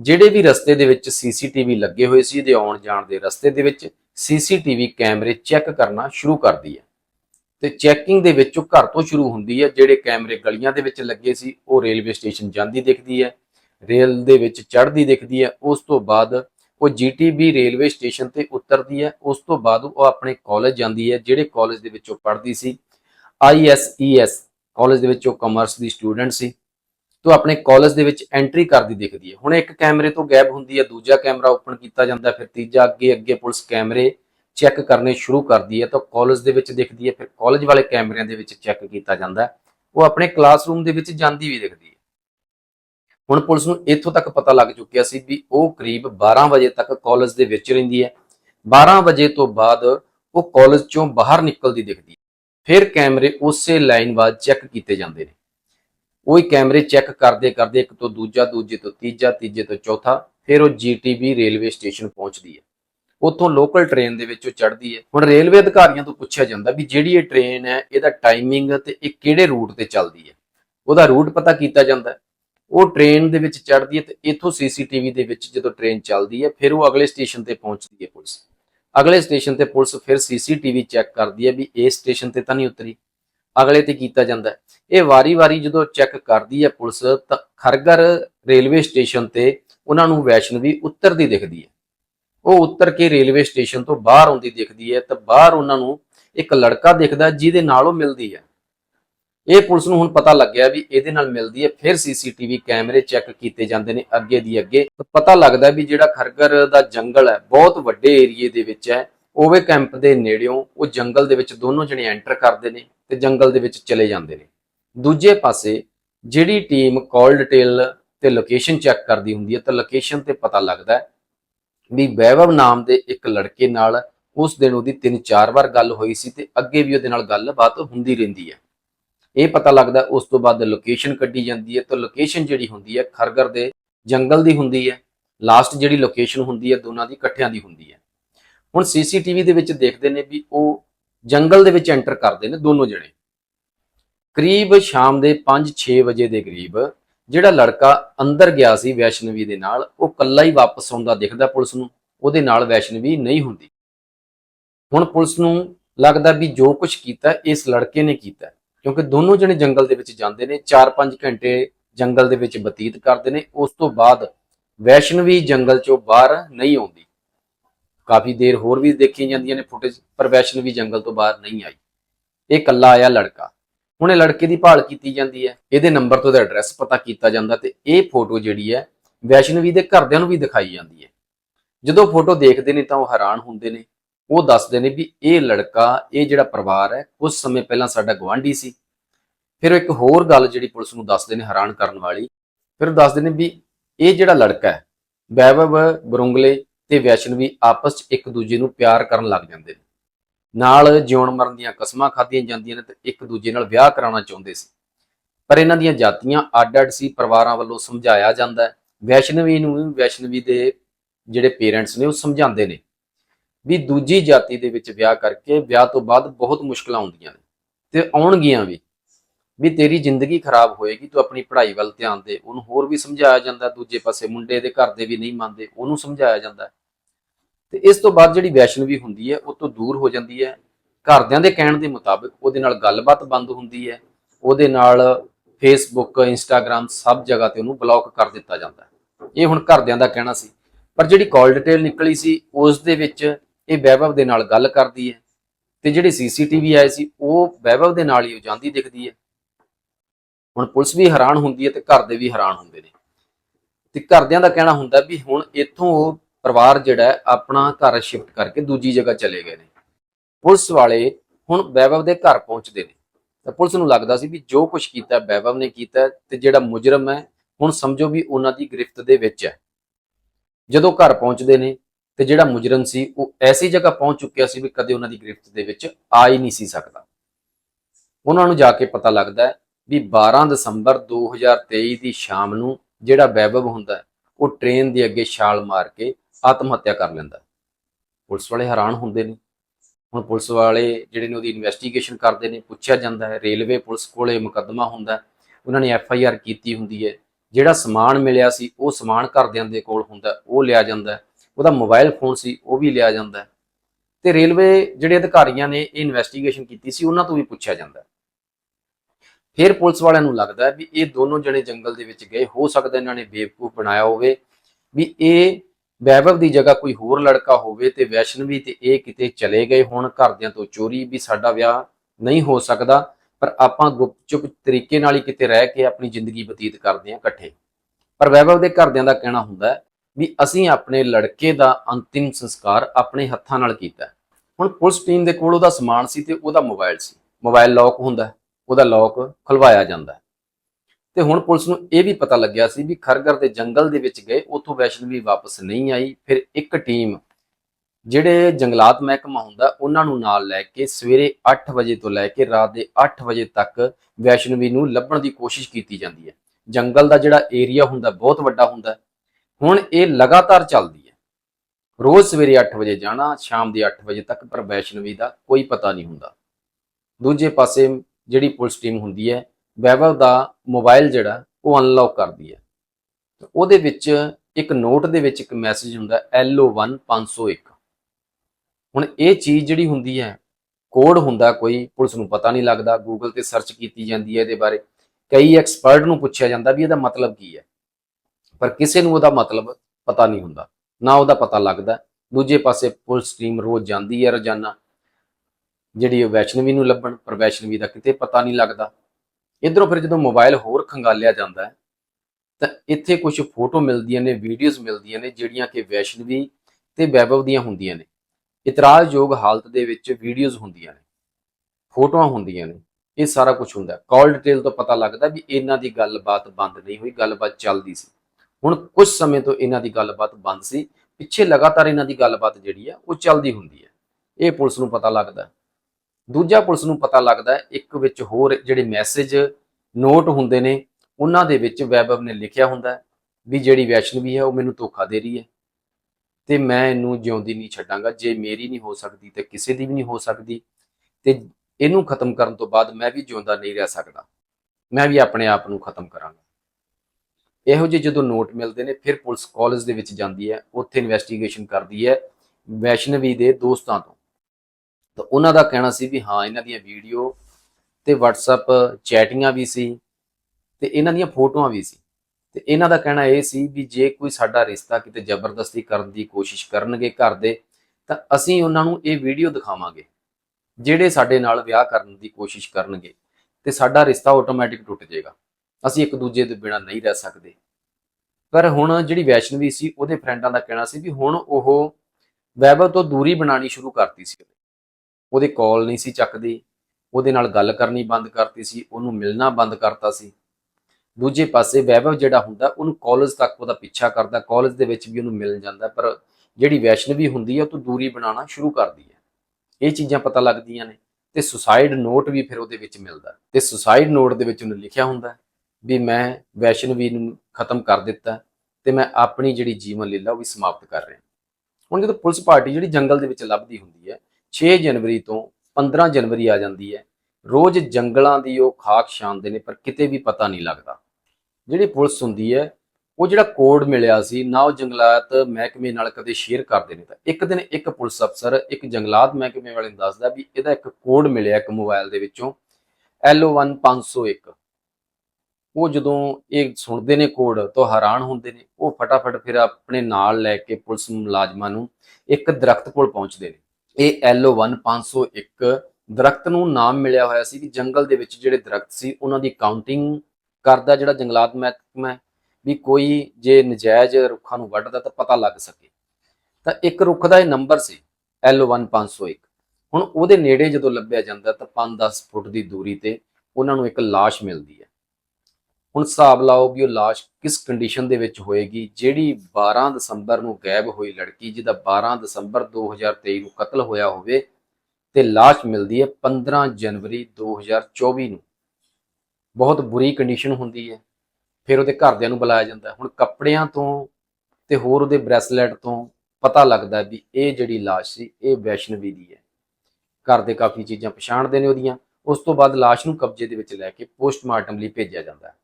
ਜਿਹੜੇ ਵੀ ਰਸਤੇ ਦੇ ਵਿੱਚ ਸੀਸੀਟੀਵੀ ਲੱਗੇ ਹੋਏ ਸੀ, ਇਹਦੇ ਆਉਣ ਜਾਣ ਦੇ ਰਸਤੇ ਦੇ ਵਿੱਚ ਸੀਸੀਟੀਵੀ ਕੈਮਰੇ ਚੈੱਕ ਕਰਨਾ ਸ਼ੁਰੂ ਕਰਦੀ ਹੈ। ਤੇ ਚੈਕਿੰਗ ਦੇ ਵਿੱਚ ਉਹ ਘਰ ਤੋਂ ਸ਼ੁਰੂ ਹੁੰਦੀ ਹੈ, ਜਿਹੜੇ ਕੈਮਰੇ ਗਲੀਆਂ ਦੇ ਵਿੱਚ ਲੱਗੇ ਸੀ, ਉਹ ਰੇਲਵੇ ਸਟੇਸ਼ਨ ਜਾਂਦੀ ਦਿਖਦੀ ਹੈ, ਰੇਲ ਦੇ ਵਿੱਚ ਚੜ੍ਹਦੀ ਦਿਖਦੀ ਹੈ, ਉਸ ਤੋਂ ਬਾਅਦ ਉਹ ਜੀਟੀਬੀ ਰੇਲਵੇ ਸਟੇਸ਼ਨ ਤੇ ਉਤਰਦੀ ਹੈ, ਉਸ ਤੋਂ ਬਾਅਦ ਉਹ ਆਪਣੇ ਕਾਲਜ ਜਾਂਦੀ ਹੈ, ਜਿਹੜੇ ਕਾਲਜ ਦੇ ਵਿੱਚ ਉਹ ਪੜ੍ਹਦੀ ਸੀ ਆਈਐਸਈਐਸ ਕਾਲਜ ਦੇ ਵਿੱਚ ਉਹ ਕਾਮਰਸ ਦੀ ਸਟੂਡੈਂਟ ਸੀ ਤੋਂ ਆਪਣੇ ਕਾਲਜ ਦੇ ਵਿੱਚ ਐਂਟਰੀ ਕਰਦੀ ਦਿਖਦੀ ਹੈ। ਹੁਣ ਇੱਕ ਕੈਮਰੇ ਤੋਂ ਗਾਇਬ ਹੁੰਦੀ ਹੈ, ਦੂਜਾ ਕੈਮਰਾ ਓਪਨ ਕੀਤਾ ਜਾਂਦਾ, ਫਿਰ ਤੀਜਾ, ਅੱਗੇ ਅੱਗੇ ਪੁਲਿਸ ਕੈਮਰੇ ਚੈੱਕ ਕਰਨੇ ਸ਼ੁਰੂ ਕਰਦੀ ਹੈ। ਤਾਂ ਕਾਲਜ ਦੇ ਵਿੱਚ ਦਿਖਦੀ ਹੈ, ਫਿਰ ਕਾਲਜ ਵਾਲੇ ਕੈਮਰਿਆਂ ਦੇ ਵਿੱਚ ਚੈੱਕ ਕੀਤਾ ਜਾਂਦਾ ਉਹ ਆਪਣੇ ਕਲਾਸਰੂਮ ਦੇ ਵਿੱਚ ਜਾਂਦੀ ਵੀ ਦਿਖਦੀ ਹੈ। ਹੁਣ ਪੁਲਿਸ ਨੂੰ ਇੱਥੋਂ ਤੱਕ ਪਤਾ ਲੱਗ ਚੁੱਕਿਆ ਸੀ ਵੀ ਉਹ ਕਰੀਬ 12 ਵਜੇ ਤੱਕ ਕਾਲਜ ਦੇ ਵਿੱਚ ਰਹਿੰਦੀ ਹੈ। 12 ਵਜੇ ਤੋਂ ਬਾਅਦ ਉਹ ਕਾਲਜ ਚੋਂ ਬਾਹਰ ਨਿਕਲਦੀ ਦਿਖਦੀ ਹੈ। ਫਿਰ ਕੈਮਰੇ ਉਸੇ ਲਾਈਨ ਬਾਅਦ ਚੈੱਕ ਕੀਤੇ ਜਾਂਦੇ ਨੇ। ਉਹ ਹੀ ਕੈਮਰੇ ਚੈੱਕ ਕਰਦੇ ਕਰਦੇ ਇੱਕ ਤੋਂ ਦੂਜਾ, ਦੂਜੇ ਤੋਂ ਤੀਜਾ, ਤੀਜੇ ਤੋਂ ਚੌਥਾ, ਫਿਰ ਉਹ ਜੀਟੀਬੀ ਰੇਲਵੇ ਸਟੇਸ਼ਨ ਪਹੁੰਚਦੀ ਹੈ। ਉੱਥੋਂ ਲੋਕਲ ਟ੍ਰੇਨ ਦੇ ਵਿੱਚ ਉਹ ਚੜ੍ਹਦੀ ਹੈ। ਹੁਣ ਰੇਲਵੇ ਅਧਿਕਾਰੀਆਂ ਤੋਂ ਪੁੱਛਿਆ ਜਾਂਦਾ ਵੀ ਜਿਹੜੀ ਇਹ ਟ੍ਰੇਨ ਹੈ, ਇਹਦਾ ਟਾਈਮਿੰਗ ਤੇ ਇਹ ਕਿਹੜੇ ਰੂਟ ਤੇ ਚੱਲਦੀ ਹੈ? ਉਹਦਾ ਰੂਟ ਪਤਾ ਕੀਤਾ ਜਾਂਦਾ ਉਹ ਟ੍ਰੇਨ ਦੇ ਵਿੱਚ ਚੜ੍ਹਦੀ ਹੈ ਤੇ ਇੱਥੋਂ ਸੀਸੀਟੀਵੀ ਦੇ ਵਿੱਚ ਜਦੋਂ ਟ੍ਰੇਨ ਚੱਲਦੀ ਹੈ, ਫਿਰ ਉਹ ਅਗਲੇ ਸਟੇਸ਼ਨ ਤੇ ਪਹੁੰਚਦੀ ਹੈ ਪੁਲਿਸ। ਅਗਲੇ ਸਟੇਸ਼ਨ ਤੇ ਪੁਲਿਸ ਫਿਰ ਸੀਸੀਟੀਵੀ ਚੈੱਕ ਕਰਦੀ ਹੈ ਵੀ ਇਸ ਸਟੇਸ਼ਨ ਤੇ ਤਾਂ ਨਹੀਂ ਉਤਰੀ। ਅਗਲੇ ਤੇ ਕੀਤਾ ਜਾਂਦਾ ਇਹ ਵਾਰੀ-ਵਾਰੀ ਜਦੋਂ ਚੈੱਕ ਕਰਦੀ ਹੈ ਪੁਲਿਸ, ਤਾਂ ਖਰਗਰ ਰੇਲਵੇ ਸਟੇਸ਼ਨ ਤੇ ਉਹਨਾਂ ਨੂੰ ਵੈਸ਼ਨਵੀ ਉਤਰਦੀ ਦਿਖਦੀ ਹੈ। ਉਹ ਉੱਤਰ ਕੇ ਰੇਲਵੇ ਸਟੇਸ਼ਨ ਤੋਂ ਬਾਹਰ ਆਉਂਦੀ ਦਿਖਦੀ ਹੈ, ਤਾਂ ਬਾਹਰ ਉਹਨਾਂ ਨੂੰ ਇੱਕ ਲੜਕਾ ਦਿਖਦਾ ਜਿਹਦੇ ਨਾਲ ਉਹ ਮਿਲਦੀ ਹੈ। ਇਹ ਪੁਲਿਸ ਨੂੰ ਹੁਣ ਪਤਾ ਲੱਗਿਆ ਵੀ ਇਹਦੇ ਨਾਲ ਮਿਲਦੀ ਹੈ, ਫਿਰ ਸੀਸੀਟੀਵੀ ਕੈਮਰੇ ਚੈੱਕ ਕੀਤੇ ਜਾਂਦੇ ਨੇ ਅੱਗੇ ਦੀ ਅੱਗੇ। ਪਤਾ ਲੱਗਦਾ ਵੀ ਜਿਹੜਾ ਖਰਗਰ ਦਾ ਜੰਗਲ ਹੈ, ਬਹੁਤ ਵੱਡੇ ਏਰੀਏ ਦੇ ਵਿੱਚ ਹੈ ਓਵੇ ਕੈਂਪ ਦੇ ਨੇੜਿਓਂ ਉਹ ਜੰਗਲ ਦੇ ਵਿੱਚ ਦੋਨੋਂ ਜਣੇ ਐਂਟਰ ਕਰਦੇ ਨੇ ਤੇ ਜੰਗਲ ਦੇ ਵਿੱਚ ਚਲੇ ਜਾਂਦੇ ਨੇ। ਦੂਜੇ ਪਾਸੇ ਜਿਹੜੀ ਟੀਮ ਕਾਲ ਡਿਟੇਲ ਤੇ ਲੋਕੇਸ਼ਨ ਚੈੱਕ ਕਰਦੀ ਹੁੰਦੀ ਹੈ ਤਾਂ ਲੋਕੇਸ਼ਨ ਤੇ ਪਤਾ ਲੱਗਦਾ ਹੈ ਵੀ ਵੈਭਵ ਨਾਮ ਦੇ ਇੱਕ ਲੜਕੇ ਨਾਲ ਉਸ ਦਿਨ ਉਹਦੀ ਤਿੰਨ ਚਾਰ ਵਾਰ ਗੱਲ ਹੋਈ ਸੀ ਤੇ ਅੱਗੇ ਵੀ ਉਹਦੇ ਨਾਲ ਗੱਲਬਾਤ ਹੁੰਦੀ ਰਹਿੰਦੀ ਹੈ। ਇਹ ਪਤਾ ਲੱਗਦਾ ਉਸ ਤੋਂ ਬਾਅਦ ਲੋਕੇਸ਼ਨ ਕੱਢੀ ਜਾਂਦੀ ਹੈ ਤਾਂ ਲੋਕੇਸ਼ਨ ਜਿਹੜੀ ਹੁੰਦੀ ਹੈ ਖਰਗਰ ਦੇ ਜੰਗਲ ਦੀ ਹੁੰਦੀ ਹੈ। ਲਾਸਟ ਜਿਹੜੀ ਲੋਕੇਸ਼ਨ ਹੁੰਦੀ ਹੈ ਦੋਨਾਂ ਦੀ ਇਕੱਠਿਆਂ ਦੀ ਹੁੰਦੀ ਹੈ। ਹੁਣ ਸੀਸੀਟੀਵੀ ਦੇ ਵਿੱਚ ਦੇਖਦੇ ਨੇ ਵੀ ਉਹ ਜੰਗਲ ਦੇ ਵਿੱਚ ਐਂਟਰ ਕਰਦੇ ਨੇ ਦੋਨੋਂ ਜਣੇ। ਕਰੀਬ ਸ਼ਾਮ ਦੇ 5-6 ਵਜੇ ਦੇ ਕਰੀਬ ਜਿਹੜਾ ਲੜਕਾ ਅੰਦਰ ਗਿਆ ਸੀ ਵੈਸ਼ਨਵੀ ਦੇ ਨਾਲ, ਉਹ ਕੱਲਾ ਹੀ ਵਾਪਸ ਆਉਂਦਾ ਦਿਖਦਾ ਪੁਲਿਸ ਨੂੰ, ਉਹਦੇ ਨਾਲ ਵੈਸ਼ਨਵੀ ਨਹੀਂ ਹੁੰਦੀ। ਹੁਣ ਪੁਲਿਸ ਨੂੰ ਲੱਗਦਾ ਵੀ ਜੋ ਕੁਝ ਕੀਤਾ, ਇਸ ਲੜਕੇ ਨੇ ਕੀਤਾ, ਕਿਉਂਕਿ ਦੋਨੋਂ ਜਣੇ ਜੰਗਲ ਦੇ ਵਿੱਚ ਜਾਂਦੇ ਨੇ 4-5 ਘੰਟੇ ਜੰਗਲ ਦੇ ਵਿੱਚ ਬਤੀਤ ਕਰਦੇ ਨੇ, ਉਸ ਤੋਂ ਬਾਅਦ ਵੈਸ਼ਨਵੀ ਜੰਗਲ ਚੋਂ ਬਾਹਰ ਨਹੀਂ ਆਉਂਦੀ। ਕਾਫੀ ਦੇਰ ਹੋਰ ਵੀ ਦੇਖੀਆਂ ਜਾਂਦੀਆਂ ਨੇ ਫੁਟੇਜ, ਪਰ ਵੈਸ਼ਨਵੀ ਜੰਗਲ ਤੋਂ ਬਾਹਰ ਨਹੀਂ ਆਈ। ਇਹ ਇਕੱਲਾ ਆਇਆ ਲੜਕਾ। ਹੁਣ ਇਹ ਲੜਕੇ ਦੀ ਭਾਲ ਕੀਤੀ ਜਾਂਦੀ ਹੈ। ਇਹਦੇ ਨੰਬਰ ਤੋਂ ਦਾ ਐਡਰੈਸ ਪਤਾ ਕੀਤਾ ਜਾਂਦਾ ਤੇ ਇਹ ਫੋਟੋ ਜਿਹੜੀ ਹੈ ਵੈਸ਼ਨਵੀ ਦੇ ਘਰਦਿਆਂ ਨੂੰ ਵੀ ਦਿਖਾਈ ਜਾਂਦੀ ਹੈ। ਜਦੋਂ ਫੋਟੋ ਦੇਖਦੇ ਨੇ ਤਾਂ ਉਹ ਹੈਰਾਨ ਹੁੰਦੇ ਨੇ। ਉਹ ਦੱਸਦੇ ਨੇ ਵੀ ਇਹ ਲੜਕਾ, ਇਹ ਜਿਹੜਾ ਪਰਿਵਾਰ ਹੈ ਕੁਝ ਸਮੇਂ ਪਹਿਲਾਂ ਸਾਡਾ ਗਵਾਂਢੀ ਸੀ। ਫਿਰ ਇੱਕ ਹੋਰ ਗੱਲ ਜਿਹੜੀ ਪੁਲਿਸ ਨੂੰ ਦੱਸਦੇ ਨੇ ਹੈਰਾਨ ਕਰਨ ਵਾਲੀ, ਫਿਰ ਉਹ ਦੱਸਦੇ ਨੇ ਵੀ ਇਹ ਜਿਹੜਾ ਲੜਕਾ ਹੈ, ਵੈਭਵ ਬਰੁੰਗਲੇ ਤੇ ਵੈਸ਼ਨਵੀ ਆਪਸ 'ਚ ਇੱਕ ਦੂਜੇ ਨੂੰ ਪਿਆਰ ਕਰਨ ਲੱਗ ਜਾਂਦੇ ਨੇ। ਨਾਲ ਜਿਉਣ ਮਰਨ ਦੀਆਂ ਕਸਮਾਂ ਖਾਧੀਆਂ ਜਾਂਦੀਆਂ ਨੇ ਤੇ ਇੱਕ ਦੂਜੇ ਨਾਲ ਵਿਆਹ ਕਰਾਉਣਾ ਚਾਹੁੰਦੇ ਸੀ। ਪਰ ਇਹਨਾਂ ਦੀਆਂ ਜਾਤੀਆਂ ਅੱਡ-ਅੱਡ ਸੀ, ਪਰਿਵਾਰਾਂ ਵੱਲੋਂ ਸਮਝਾਇਆ ਜਾਂਦਾ ਹੈ। ਵੈਸ਼ਨਵੀ ਨੂੰ ਵੈਸ਼ਨਵੀ ਦੇ ਜਿਹੜੇ ਪੇਰੈਂਟਸ ਨੇ ਉਹ ਸਮਝਾਉਂਦੇ ਨੇ ਵੀ ਦੂਜੀ ਜਾਤੀ ਦੇ ਵਿੱਚ ਵਿਆਹ ਕਰਕੇ ਵਿਆਹ ਤੋਂ ਬਾਅਦ ਬਹੁਤ ਮੁਸ਼ਕਲਾਂ ਆਉਂਦੀਆਂ ਨੇ ਤੇ ਆਉਣਗੀਆਂ ਵੀ। ਵੀ ਤੇਰੀ ਜ਼ਿੰਦਗੀ ਖਰਾਬ ਹੋਏਗੀ, ਤੂੰ ਆਪਣੀ ਪੜ੍ਹਾਈ ਵੱਲ ਧਿਆਨ ਦੇ। ਉਹਨੂੰ ਹੋਰ ਵੀ ਸਮਝਾਇਆ ਜਾਂਦਾ, ਦੂਜੇ ਪਾਸੇ ਮੁੰਡੇ ਦੇ ਘਰ ਦੇ ਵੀ ਨਹੀਂ ਮੰਨਦੇ, ਉਹਨੂੰ ਸਮਝਾਇਆ ਜਾਂਦਾ। ਤੇ ਇਸ ਤੋਂ ਬਾਅਦ ਜਿਹੜੀ ਵੈਸ਼ਨਵੀ ਹੁੰਦੀ ਹੈ, ਉਹ ਤੋਂ ਦੂਰ ਹੋ ਜਾਂਦੀ ਹੈ। ਘਰਦਿਆਂ ਦੇ ਕਹਿਣ ਦੇ ਮੁਤਾਬਕ ਉਹਦੇ ਨਾਲ ਗੱਲਬਾਤ ਬੰਦ ਹੁੰਦੀ ਹੈ। ਉਹਦੇ ਨਾਲ ਫੇਸਬੁੱਕ ਇੰਸਟਾਗ੍ਰam ਸਭ ਜਗ੍ਹਾ ਤੇ ਉਹਨੂੰ ਬਲੌਕ ਕਰ ਦਿੱਤਾ ਜਾਂਦਾ ਇਹ ਹੁਣ ਘਰਦਿਆਂ ਦਾ ਕਹਿਣਾ ਸੀ। ਪਰ ਜਿਹੜੀ ਕਾਲ ਡਿਟੇਲ ਨਿਕਲੀ ਸੀ, ਉਸ ਦੇ ਵਿੱਚ ਇਹ ਵੈਭਵ ਦੇ ਨਾਲ ਗੱਲ ਕਰਦੀ ਹੈ। ਤੇ ਜਿਹੜੇ ਸੀਸੀਟੀਵੀ ਆਏ ਸੀ, ਉਹ ਵੈਭਵ ਦੇ ਨਾਲ ਹੀ ਉਹ ਜਾਂਦੀ ਦਿਖਦੀ ਹੈ। ਹੁਣ ਪੁਲਿਸ ਵੀ ਹੈਰਾਨ ਹੁੰਦੀ ਹੈ ਤੇ ਘਰ ਦੇ ਵੀ ਹੈਰਾਨ ਹੁੰਦੇ ਨੇ। ਤੇ ਘਰਦਿਆਂ ਦਾ ਕਹਿਣਾ ਹੁੰਦਾ ਵੀ ਹੁਣ ਇੱਥੋਂ ਉਹ ਪਰਿਵਾਰ ਜਿਹੜਾ ਆਪਣਾ ਘਰ ਸ਼ਿਫਟ ਕਰਕੇ ਦੂਜੀ ਜਗ੍ਹਾ ਚਲੇ ਗਏ ਨੇ। ਪੁਲਿਸ ਵਾਲੇ ਹੁਣ ਵੈਭਵ ਦੇ ਘਰ ਪਹੁੰਚਦੇ ਨੇ। ਤਾਂ ਪੁਲਿਸ ਨੂੰ ਲੱਗਦਾ ਸੀ ਵੀ ਜੋ ਕੁਝ ਕੀਤਾ, ਵੈਭਵ ਨੇ ਕੀਤਾ ਤੇ ਜਿਹੜਾ ਮੁਜਰਮ ਹੈ, ਹੁਣ ਸਮਝੋ ਵੀ ਉਹਨਾਂ ਦੀ ਗ੍ਰਿਫਤ ਦੇ ਵਿੱਚ ਹੈ। ਜਦੋਂ ਘਰ ਪਹੁੰਚਦੇ ਨੇ ਤੇ ਜਿਹੜਾ ਮੁਜਰਮ ਸੀ, ਉਹ ਐਸੀ ਜਗ੍ਹਾ ਪਹੁੰਚ ਚੁੱਕਿਆ ਸੀ ਵੀ ਕਦੇ ਉਹਨਾਂ ਦੀ ਗ੍ਰਿਫਤ ਦੇ ਵਿੱਚ ਆ ਹੀ ਨਹੀਂ ਸੀ ਸਕਦਾ। ਉਹਨਾਂ ਨੂੰ ਜਾ ਕੇ ਪਤਾ ਲੱਗਦਾ ਹੈ ਵੀ 12 ਦਸੰਬਰ 2023 ਦੀ ਸ਼ਾਮ ਨੂੰ ਜਿਹੜਾ ਵੈਭਵ ਹੁੰਦਾ, ਉਹ ਟ੍ਰੇਨ ਦੇ ਅੱਗੇ ਛਾਲ ਮਾਰ ਕੇ ਆਤਮ ਹੱਤਿਆ ਕਰ ਲੈਂਦਾ। ਪੁਲਿਸ ਵਾਲੇ ਹੈਰਾਨ ਹੁੰਦੇ ਨੇ। ਹੁਣ ਪੁਲਿਸ ਵਾਲੇ ਜਿਹੜੇ ਨੇ ਉਹਦੀ ਇਨਵੈਸਟੀਗੇਸ਼ਨ ਕਰਦੇ ਨੇ, ਪੁੱਛਿਆ ਜਾਂਦਾ ਹੈ। ਰੇਲਵੇ ਪੁਲਿਸ ਕੋਲੇ ਮੁਕੱਦਮਾ ਹੁੰਦਾ, ਉਹਨਾਂ ਨੇ ਐਫ ਆਈ ਆਰ ਕੀਤੀ ਹੁੰਦੀ ਹੈ। ਜਿਹੜਾ ਸਮਾਨ ਮਿਲਿਆ ਸੀ, ਉਹ ਸਮਾਨ ਘਰਦਿਆਂ ਦੇ ਕੋਲ ਹੁੰਦਾ, ਉਹ ਲਿਆ ਜਾਂਦਾ ਉਹਦਾ ਮੋਬਾਈਲ ਫੋਨ ਸੀ, ਉਹ ਵੀ ਲਿਆ ਜਾਂਦਾ ਹੈ। ਤੇ ਰੇਲਵੇ ਜਿਹੜੇ ਅਧਿਕਾਰੀਆਂ ਨੇ ਇਹ ਇਨਵੈਸਟੀਗੇਸ਼ਨ ਕੀਤੀ ਸੀ, ਉਹਨਾਂ ਤੋਂ ਵੀ ਪੁੱਛਿਆ ਜਾਂਦਾ ਫਿਰ ਪੁਲਿਸ ਵਾਲਿਆਂ ਨੂੰ ਲੱਗਦਾ ਵੀ ਇਹ ਦੋਨੋਂ ਜਣੇ ਜੰਗਲ ਦੇ ਵਿੱਚ ਗਏ, ਹੋ ਸਕਦਾ ਇਹਨਾਂ ਨੇ ਬੇਵਕੂਫ ਬਣਾਇਆ ਹੋਵੇ, ਵੀ ਇਹ ਵੈਭਵ ਦੀ ਜਗ੍ਹਾ ਕੋਈ ਹੋਰ ਲੜਕਾ ਹੋਵੇ ਤੇ ਵੈਸ਼ਨਵੀ ਤੇ ਇਹ ਕਿਤੇ ਚਲੇ ਗਏ ਹੁਣ ਘਰਦਿਆਂ ਤੋਂ ਚੋਰੀ ਵੀ ਸਾਡਾ ਵਿਆਹ ਨਹੀਂ ਹੋ ਸਕਦਾ, ਪਰ ਆਪਾਂ ਗੁਪਚੁਪ ਤਰੀਕੇ ਨਾਲ ਹੀ ਕਿਤੇ ਰਹਿ ਕੇ ਆਪਣੀ ਜ਼ਿੰਦਗੀ ਬਤੀਤ ਕਰਦੇ ਹਾਂ ਇਕੱਠੇ। ਪਰ ਵੈਭਵ ਦੇ ਘਰਦਿਆਂ ਦਾ ਕਹਿਣਾ ਹੁੰਦਾ ਵੀ ਅਸੀਂ ਆਪਣੇ ਲੜਕੇ ਦਾ ਅੰਤਿਮ ਸੰਸਕਾਰ ਆਪਣੇ ਹੱਥਾਂ ਨਾਲ ਕੀਤਾ ਹੁਣ ਪੁਲਿਸ ਟੀਮ ਦੇ ਕੋਲ ਉਹਦਾ ਸਮਾਨ ਸੀ ਤੇ ਉਹਦਾ ਮੋਬਾਈਲ ਸੀ। ਮੋਬਾਈਲ ਲੌਕ ਹੁੰਦਾ ਉਹਦਾ ਲੋਕ ਖੁਲਵਾਇਆ ਜਾਂਦਾ ਹੈ। ਤੇ ਹੁਣ ਪੁਲਿਸ ਨੂੰ ਇਹ ਵੀ ਪਤਾ ਲੱਗਿਆ ਸੀ ਵੀ ਖਰਗਰ ਦੇ ਜੰਗਲ ਦੇ ਵਿੱਚ ਗਏ, ਉੱਥੋਂ ਵੈਸ਼ਨਵੀ ਵਾਪਸ ਨਹੀਂ ਆਈ। ਫਿਰ ਇੱਕ ਟੀਮ ਜਿਹੜੇ ਜੰਗਲਾਤ ਮਹਿਕਮਾ ਹੁੰਦਾ, ਉਹਨਾਂ ਨੂੰ ਨਾਲ ਲੈ ਕੇ ਸਵੇਰੇ 8 ਵਜੇ ਤੋਂ ਲੈ ਕੇ ਰਾਤ ਦੇ 8 ਵਜੇ ਤੱਕ ਵੈਸ਼ਨਵੀ ਨੂੰ ਲੱਭਣ ਦੀ ਕੋਸ਼ਿਸ਼ ਕੀਤੀ ਜਾਂਦੀ ਹੈ। ਜੰਗਲ ਦਾ ਜਿਹੜਾ ਏਰੀਆ ਹੁੰਦਾ, ਬਹੁਤ ਵੱਡਾ ਹੁੰਦਾ ਹੁਣ ਇਹ ਲਗਾਤਾਰ ਚੱਲਦੀ ਹੈ। ਰੋਜ਼ ਸਵੇਰੇ 8 ਵਜੇ ਜਾਣਾ, ਸ਼ਾਮ ਦੇ 8 ਵਜੇ ਤੱਕ, ਪਰ ਵੈਸ਼ਨਵੀ ਦਾ ਕੋਈ ਪਤਾ ਨਹੀਂ ਹੁੰਦਾ। ਦੂਜੇ ਪਾਸੇ ਜਿਹੜੀ ਪੁਲਿਸ ਟੀਮ ਹੁੰਦੀ ਹੈ, ਵੈਭਵ ਦਾ ਮੋਬਾਈਲ ਜਿਹੜਾ, ਉਹ ਅਨਲੌਕ ਕਰਦੀ ਹੈ। ਉਹਦੇ ਵਿੱਚ ਇੱਕ ਨੋਟ ਦੇ ਵਿੱਚ ਇੱਕ ਮੈਸੇਜ ਹੁੰਦਾ LO1 501 ਹੁਣ ਇਹ ਚੀਜ਼ ਜਿਹੜੀ ਹੁੰਦੀ ਹੈ ਕੋਡ ਹੁੰਦਾ ਕੋਈ, ਪੁਲਿਸ ਨੂੰ ਪਤਾ ਨਹੀਂ ਲੱਗਦਾ ਗੂਗਲ ਤੇ ਸਰਚ ਕੀਤੀ ਜਾਂਦੀ ਹੈ ਇਹਦੇ ਬਾਰੇ। ਕਈ ਐਕਸਪਰਟ ਨੂੰ ਪੁੱਛਿਆ ਜਾਂਦਾ ਵੀ ਇਹਦਾ ਮਤਲਬ ਕੀ ਹੈ। ਪਰ ਕਿਸੇ ਨੂੰ ਉਹਦਾ ਮਤਲਬ ਪਤਾ ਨਹੀਂ ਹੁੰਦਾ, ਨਾ ਉਹਦਾ ਪਤਾ ਲੱਗਦਾ। ਦੂਜੇ ਪਾਸੇ ਪੁਲਿਸ ਟੀਮ ਰੋਜ਼ ਜਾਂਦੀ ਹੈ ਰੋਜ਼ਾਨਾ। ਜਿਹੜੀ ਉਹ ਵੈਸ਼ਨਵੀ ਨੂੰ ਲੱਭਣ, ਪਰ ਵੈਸ਼ਨਵੀ ਦਾ ਕਿਤੇ ਪਤਾ ਨਹੀਂ ਲੱਗਦਾ। ਇਧਰੋਂ ਫਿਰ ਜਦੋਂ ਮੋਬਾਈਲ ਹੋਰ ਖੰਗਾਲਿਆ ਜਾਂਦਾ ਹੈ, ਤਾਂ ਇੱਥੇ ਕੁਝ ਫੋਟੋ ਮਿਲਦੀਆਂ ਨੇ, ਵੀਡੀਓਜ਼ ਮਿਲਦੀਆਂ ਨੇ, ਜਿਹੜੀਆਂ ਕਿ ਵੈਸ਼ਨਵੀ ਤੇ ਵੈਭਵ ਦੀਆਂ ਹੁੰਦੀਆਂ ਨੇ। ਇਤਰਾਜ਼ਯੋਗ ਹਾਲਤ ਦੇ ਵਿੱਚ ਵੀਡੀਓਜ਼ ਹੁੰਦੀਆਂ ਨੇ, ਫੋਟੋਆਂ ਹੁੰਦੀਆਂ ਨੇ, ਇਹ ਸਾਰਾ ਕੁਝ ਹੁੰਦਾ ਕਾਲ ਡਿਟੇਲ ਤੋਂ ਪਤਾ ਲੱਗਦਾ ਵੀ ਇਹਨਾਂ ਦੀ ਗੱਲਬਾਤ ਬੰਦ ਨਹੀਂ ਹੋਈ, ਗੱਲਬਾਤ ਚੱਲਦੀ ਸੀ। ਹੁਣ ਕੁਝ ਸਮੇਂ ਤੋਂ ਇਹਨਾਂ ਦੀ ਗੱਲਬਾਤ ਬੰਦ ਸੀ, ਪਿੱਛੇ ਲਗਾਤਾਰ ਇਹਨਾਂ ਦੀ ਗੱਲਬਾਤ ਜਿਹੜੀ ਆ ਉਹ ਚੱਲਦੀ ਹੁੰਦੀ ਹੈ। ਇਹ ਪੁਲਿਸ ਨੂੰ ਪਤਾ ਲੱਗਦਾ ਦੂਜਾ ਪੁਲਿਸ ਨੂੰ ਪਤਾ ਲੱਗਦਾ ਇੱਕ ਵਿੱਚ ਹੋਰ ਜਿਹੜੇ ਮੈਸੇਜ ਨੋਟ ਹੁੰਦੇ ਨੇ, ਉਹਨਾਂ ਦੇ ਵਿੱਚ ਵੈਭਵ ਨੇ ਲਿਖਿਆ ਹੁੰਦਾ ਵੀ ਜਿਹੜੀ ਵੈਸ਼ਨਵੀ ਹੈ, ਉਹ ਮੈਨੂੰ ਧੋਖਾ ਦੇ ਰਹੀ ਹੈ। ਤੇ ਮੈਂ ਇਹਨੂੰ ਜਿਉਂਦੀ ਨਹੀਂ ਛੱਡਾਂਗਾ, ਜੇ ਮੇਰੀ ਨਹੀਂ ਹੋ ਸਕਦੀ ਤੇ ਕਿਸੇ ਦੀ ਵੀ ਨਹੀਂ ਹੋ ਸਕਦੀ, ਤੇ ਇਹਨੂੰ ਖਤਮ ਕਰਨ ਤੋਂ ਬਾਅਦ ਮੈਂ ਵੀ ਜਿਉਂਦਾ ਨਹੀਂ ਰਹਿ ਸਕਦਾ। ਮੈਂ ਵੀ ਆਪਣੇ ਆਪ ਨੂੰ ਖਤਮ ਕਰਾਂਗਾ। ਇਹੋ ਜਿਹੇ ਜਦੋਂ ਨੋਟ ਮਿਲਦੇ ਨੇ, ਫਿਰ ਪੁਲਿਸ ਕਾਲਜ ਦੇ ਵਿੱਚ ਜਾਂਦੀ ਹੈ, ਉੱਥੇ ਇਨਵੈਸਟੀਗੇਸ਼ਨ ਕਰਦੀ ਹੈ ਵੈਸ਼ਨਵੀ ਦੇ ਦੋਸਤਾਂ ਤੋਂ। ਤਾਂ ਉਹਨਾਂ ਦਾ ਕਹਿਣਾ ਸੀ ਵੀ ਹਾਂ, ਇਹਨਾਂ ਦੀਆਂ ਵੀਡੀਓ ਤੇ WhatsApp ਚੈਟਿੰਗਾਂ ਵੀ ਸੀ ਤੇ ਇਹਨਾਂ ਦੀਆਂ ਫੋਟੋਆਂ ਵੀ ਸੀ। ਤੇ ਇਹਨਾਂ ਦਾ ਕਹਿਣਾ ਇਹ ਸੀ ਵੀ ਜੇ ਕੋਈ ਸਾਡਾ ਰਿਸ਼ਤਾ ਕਿਤੇ ਜ਼ਬਰਦਸਤੀ ਕਰਨ ਦੀ ਕੋਸ਼ਿਸ਼ ਕਰਨਗੇ ਘਰ ਦੇ, ਤਾਂ ਅਸੀਂ ਉਹਨਾਂ ਨੂੰ ਇਹ ਵੀਡੀਓ ਦਿਖਾਵਾਂਗੇ, ਜਿਹੜੇ ਸਾਡੇ ਨਾਲ ਵਿਆਹ ਕਰਨ ਦੀ ਕੋਸ਼ਿਸ਼ ਕਰਨਗੇ ਤੇ ਸਾਡਾ ਰਿਸ਼ਤਾ ਆਟੋਮੈਟਿਕ ਟੁੱਟ ਜਾਏਗਾ। ਅਸੀਂ ਇੱਕ ਦੂਜੇ ਦੇ ਬਿਨਾਂ ਨਹੀਂ ਰਹਿ ਸਕਦੇ। ਪਰ ਹੁਣ ਜਿਹੜੀ ਵੈਸ਼ਨਵੀ ਸੀ, ਉਹਦੇ ਫਰੈਂਡਾਂ ਦਾ ਕਹਿਣਾ ਸੀ ਵੀ ਹੁਣ ਉਹ ਵੈਭਵ ਤੋਂ ਦੂਰੀ ਬਣਾਣੀ ਸ਼ੁਰੂ ਕਰਤੀ ਸੀ ਉਹਦੇ ਕਾਲ ਨਹੀਂ ਸੀ ਚੱਕਦੀ, ਉਹਦੇ ਨਾਲ ਗੱਲ ਕਰਨੀ ਬੰਦ ਕਰਤੀ ਸੀ, ਉਹਨੂੰ ਮਿਲਣਾ ਬੰਦ ਕਰਤਾ ਸੀ। ਦੂਜੇ ਪਾਸੇ ਵੈਭਵ ਜਿਹੜਾ ਹੁੰਦਾ, ਉਹਨੂੰ ਕਾਲਜ ਤੱਕ ਉਹਦਾ ਪਿੱਛਾ ਕਰਦਾ, ਕਾਲਜ ਦੇ ਵਿੱਚ ਵੀ ਉਹਨੂੰ ਮਿਲ ਜਾਂਦਾ, ਪਰ ਜਿਹੜੀ ਵੈਸ਼ਨਵੀ ਹੁੰਦੀ ਹੈ, ਉਹ ਤੋਂ ਦੂਰੀ ਬਣਾਉਣਾ ਸ਼ੁਰੂ ਕਰਦੀ ਹੈ। ਇਹ ਚੀਜ਼ਾਂ ਪਤਾ ਲੱਗਦੀਆਂ ਨੇ ਤੇ ਸੁਸਾਈਡ ਨੋਟ ਵੀ ਫਿਰ ਉਹਦੇ ਵਿੱਚ ਮਿਲਦਾ। ਤੇ ਸੁਸਾਈਡ ਨੋਟ ਦੇ ਵਿੱਚ ਉਹਨੇ ਲਿਖਿਆ ਹੁੰਦਾ ਵੀ ਮੈਂ ਵੈਸ਼ਨਵੀ ਨੂੰ ਖਤਮ ਕਰ ਦਿੱਤਾ ਤੇ ਮੈਂ ਆਪਣੀ ਜਿਹੜੀ ਜੀਵਨ ਲੀਲਾ ਉਹ ਵੀ ਸਮਾਪਤ ਕਰ ਰਿਹਾ। ਹੁਣ ਜਦੋਂ ਪੁਲਿਸ ਪਾਰਟੀ ਜਿਹੜੀ ਜੰਗਲ ਦੇ ਵਿੱਚ ਲੱਭਦੀ ਹੁੰਦੀ ਹੈ 6 ਜਨਵਰੀ ਤੋਂ 15 ਜਨਵਰੀ ਆ ਜਾਂਦੀ ਹੈ। ਰੋਜ਼ ਜੰਗਲਾਂ ਦੀ ਉਹ ਖਾਕ ਛਾਣਦੇ ਨੇ, ਪਰ ਕਿਤੇ ਵੀ ਪਤਾ ਨਹੀਂ ਲੱਗਦਾ। ਜਿਹੜੀ ਪੁਲਿਸ ਹੁੰਦੀ ਹੈ, ਉਹ ਜਿਹੜਾ ਕੋਡ ਮਿਲਿਆ ਸੀ, ਨਾ ਉਹ ਜੰਗਲਾਤ ਮਹਿਕਮੇ ਨਾਲ ਕਦੇ ਸ਼ੇਅਰ ਕਰਦੇ ਨੇ ਤਾਂ। ਇੱਕ ਦਿਨ ਇੱਕ ਪੁਲਿਸ ਅਫਸਰ, ਇੱਕ ਜੰਗਲਾਤ ਮਹਿਕਮੇ ਵਾਲੇ ਨੂੰ ਦੱਸਦਾ ਵੀ ਇਹਦਾ ਇੱਕ ਕੋਡ ਮਿਲਿਆ ਇੱਕ ਮੋਬਾਈਲ ਦੇ ਵਿੱਚੋਂ LO1 501 ਉਹ ਜਦੋਂ ਇਹ ਸੁਣਦੇ ਨੇ ਕੋਡ, ਤੋਂ ਹੈਰਾਨ ਹੁੰਦੇ ਨੇ। ਉਹ ਫਟਾਫਟ ਫਿਰ ਆਪਣੇ ਨਾਲ ਲੈ ਕੇ ਪੁਲਿਸ ਮੁਲਾਜ਼ਮਾਂ ਨੂੰ ਇੱਕ ਦਰਖਤ ਕੋਲ ਪਹੁੰਚਦੇ ਨੇ। ਇਹ LO1 501 ਦਰਖਤ ਨੂੰ ਨਾਮ ਮਿਲਿਆ ਹੋਇਆ ਸੀ ਕਿ ਜੰਗਲ ਦੇ ਵਿੱਚ ਜਿਹੜੇ ਦਰਖਤ ਸੀ, ਉਹਨਾਂ ਦੀ ਕਾਊਂਟਿੰਗ ਕਰਦਾ ਜਿਹੜਾ ਜੰਗਲਾਤ ਮਹਿਕਮਾ ਹੈ ਵੀ ਕੋਈ ਜੇ ਨਜਾਇਜ਼ ਰੁੱਖਾਂ ਨੂੰ ਵੱਢਦਾ ਤਾਂ ਪਤਾ ਲੱਗ ਸਕੇ। ਤਾਂ ਇੱਕ ਰੁੱਖ ਦਾ ਇਹ ਨੰਬਰ ਸੀ LO1 501 ਹੁਣ ਉਹਦੇ ਨੇੜੇ ਜਦੋਂ ਲੱਭਿਆ ਜਾਂਦਾ ਤਾਂ 5-10 ਫੁੱਟ ਦੀ ਦੂਰੀ ਤੇ ਉਹਨਾਂ ਨੂੰ ਇੱਕ ਲਾਸ਼ ਮਿਲਦੀ ਹੈ। ਹੁਣ ਹਿਸਾਬ ਲਾਓ ਵੀ ਉਹ ਲਾਸ਼ ਕਿਸ ਕੰਡੀਸ਼ਨ ਦੇ ਵਿੱਚ ਹੋਏਗੀ, ਜਿਹੜੀ 12 ਦਸੰਬਰ ਨੂੰ ਗਾਇਬ ਹੋਈ ਲੜਕੀ, ਜਿਹਦਾ 12 ਦਸੰਬਰ 2023 ਨੂੰ ਕਤਲ ਹੋਇਆ ਹੋਵੇ, ਤੇ ਲਾਸ਼ ਮਿਲਦੀ ਹੈ 15 ਜਨਵਰੀ 2024 ਨੂੰ। ਬਹੁਤ ਬੁਰੀ ਕੰਡੀਸ਼ਨ ਹੁੰਦੀ ਹੈ। ਫਿਰ ਉਹਦੇ ਘਰਦਿਆਂ ਨੂੰ ਬੁਲਾਇਆ ਜਾਂਦਾ ਹੁਣ ਕੱਪੜਿਆਂ ਤੋਂ ਤੇ ਹੋਰ ਉਹਦੇ ਬ੍ਰੈਸਲੇਟ ਤੋਂ ਪਤਾ ਲੱਗਦਾ ਵੀ ਇਹ ਜਿਹੜੀ ਲਾਸ਼ ਸੀ, ਇਹ ਵੈਸ਼ਨਵੀ ਦੀ ਹੈ। ਘਰ ਦੇ ਕਾਫੀ ਚੀਜ਼ਾਂ ਪਛਾਣਦੇ ਨੇ ਉਹਦੀਆਂ। ਉਸ ਤੋਂ ਬਾਅਦ ਲਾਸ਼ ਨੂੰ ਕਬਜ਼ੇ ਦੇ ਵਿੱਚ ਲੈ ਕੇ ਪੋਸਟਮਾਰਟਮ ਲਈ ਭੇਜਿਆ ਜਾਂਦਾ ਹੈ।